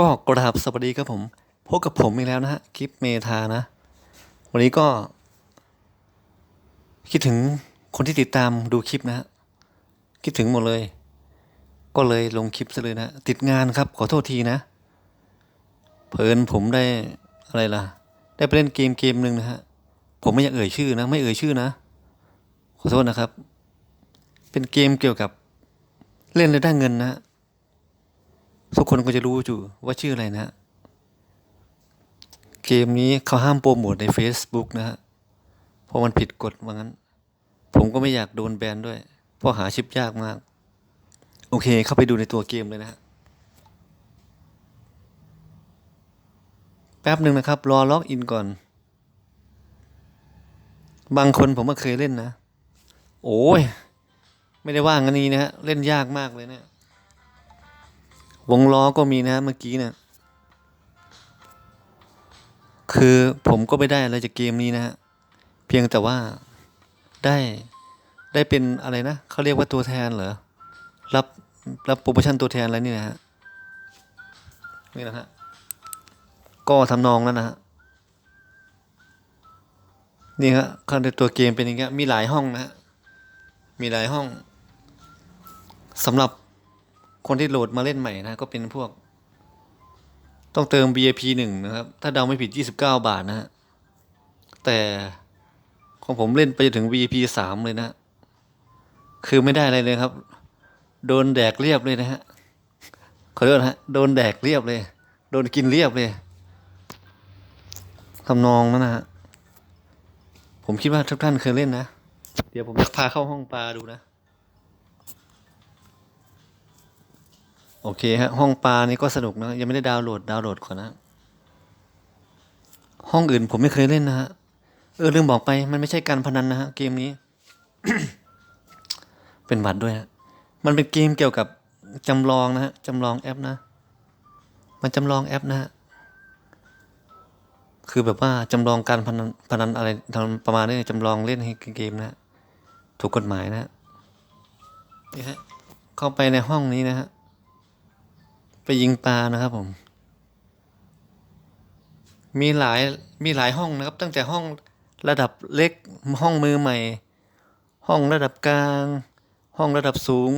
ก็กราบสวัสดีครับผมพบกับผมอีกแล้วนะฮะคลิปเมทานะ วันนี้ก็ คิดถึงคนที่ติดตามดูคลิปนะฮะคิดถึงหมดเลย ก็เลยลงคลิปซะเลยนะ ติดงานครับขอโทษทีนะ เพลินผมได้อะไรล่ะ ได้ไปเล่นเกมเกมหนึ่งนะฮะผมไม่อยากเอ่ยชื่อนะ ไม่เอ่ยชื่อนะ ขอโทษนะครับ เป็นเกมเกี่ยวกับเล่นแล้วได้เงินนะฮะ ทุกคนก็จะรู้อยู่ว่าชื่ออะไรนะ เกมนี้เขาห้ามโปรโมทใน Facebook นะฮะเพราะมันผิดกฎว่างั้น ผมก็ไม่อยากโดนแบนด้วย เพราะหาชิปยากมาก โอเคเข้าไปดูในตัวเกมเลยนะฮะแป๊บหนึ่งนะครับ รอล็อกอินก่อน บางคนผมก็เคยเล่นนะ โอ้ย ไม่ได้ว่างันนี้นะฮะ เล่นยากมากเลยเนี่ย วงล้อก็มีนะเมื่อกี้เนะี่ยคือผมก็ไม่ได้อะไรจากเกมนี้นะฮะเพียงแต่ว่าได้ได้เป็นอะไรนะเขาเรียกว่าตัวแทนเหรอรับรับโปรโมชั่นตัวแทนอะไรนี่นะฮะนี่นะฮะก็ทำนองแล้วนะฮะนี่ฮะข้างในตัวเกมเป็นอย่างเงี้ยมีหลายห้องนะฮะมีหลายห้องสำหรับ คนที่โหลดมาเล่นใหม่นะ ก็เป็นพวก ต้องเติม VIP หนึ่งนะครับ ถ้าเดาไม่ผิด 29 บาทนะฮะ แต่ของผมเล่นไปจนถึง VIP สามเลยนะ คือไม่ได้อะไรเลยครับ โดนแดกเรียบเลยนะฮะขอโทษนะฮะ โดนแดกเรียบเลย โดนกินเรียบเลยทำนองนั้นนะฮะ ผมคิดว่าทุกท่านเคยเล่นนะ เดี๋ยวผมจะพาเข้าห้องปลาดูนะ โอเคฮะห้องปลานี่ก็สนุกนะ ยังไม่ได้ดาวน์โหลดดาวน์โหลดก่อนนะ ห้องอื่นผมไม่เคยเล่นนะฮะเออลืมบอกไปมันไม่ใช่การพนันนะฮะเกมนี้ เป็นหวัดด้วยฮะมันเป็นเกมเกี่ยวกับจำลองนะฮะจำลองแอปนะ มันจำลองแอปนะฮะคือแบบว่าจำลองการพนันพนันอะไรทำประมาณนี้จำลองเล่นให้เกมนะ ถูกกฎหมายนะฮะนี่ฮะเข้าไปในห้องนี้นะฮะ ไปยิงปลานะครับผม มีหลายมีหลายห้องนะครับ ตั้งแต่ห้องระดับเล็กห้องมือใหม่ ห้องระดับกลาง ห้องระดับสูง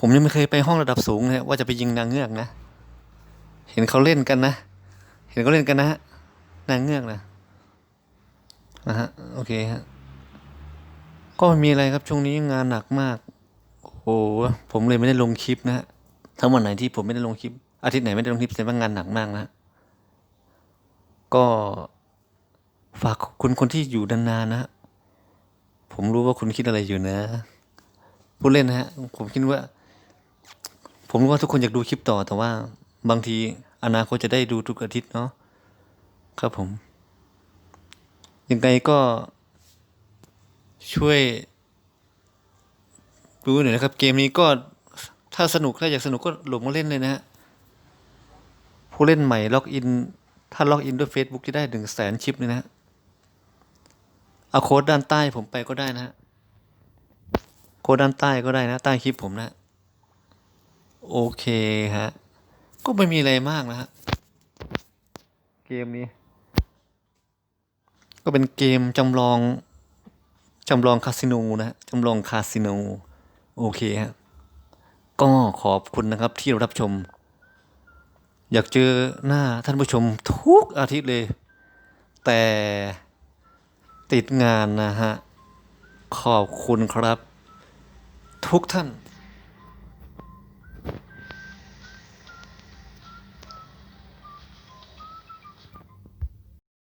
ผมยังไม่เคยไปห้องระดับสูงเลยว่าจะไปยิงนางเงือกนะ เห็นเขาเล่นกันนะ เห็นเขาเล่นกันนะฮะนางเงือกนะนะฮะโอเคฮะก็ไม่มีอะไรครับช่วงนี้งานหนักมาก โอ้โหผมเลยไม่ได้ลงคลิปนะฮะ ถ้าวันไหนที่ผมไม่ได้ลงคลิป อาทิตย์ไหนไม่ได้ลงคลิปแสดงว่างานหนักมากนะก็ฝากคุณคนที่อยู่นานๆนะ ผมรู้ว่าคุณคิดอะไรอยู่นะ พูดเล่นนะฮะ ผมคิดว่า ผมรู้ว่าทุกคนอยากดูคลิปต่อ แต่ว่าบางทีอนาคตจะได้ดูทุกอาทิตย์เนาะ ครับผม ยังไงก็ช่วยดูหน่อยนะครับ เกมนี้ก็ ถ้าสนุกถ้าอยากสนุกก็หลงมาเล่นเลยนะฮะผู้เล่นใหม่ล็อกอิน ถ้าล็อกอินด้วย Facebook จะได้หนึ่งแสนชิปเลยนะฮะเอาโค้ดด้านใต้ผมไปก็ได้นะฮะโค้ดด้านใต้ก็ได้นะ ใต้คลิปผมนะ โอเคฮะ ก็ไม่มีอะไรมากนะฮะ เกมนี้ ก็เป็นเกมจำลองจำลองคาสิโนนะฮะจำลองคาสิโน โอเคฮะ ก็ขอบคุณนะครับที่รับชม อยากเจอหน้าท่านผู้ชมทุกอาทิตย์เลย แต่ติดงานนะฮะ ขอบคุณครับ ทุกท่าน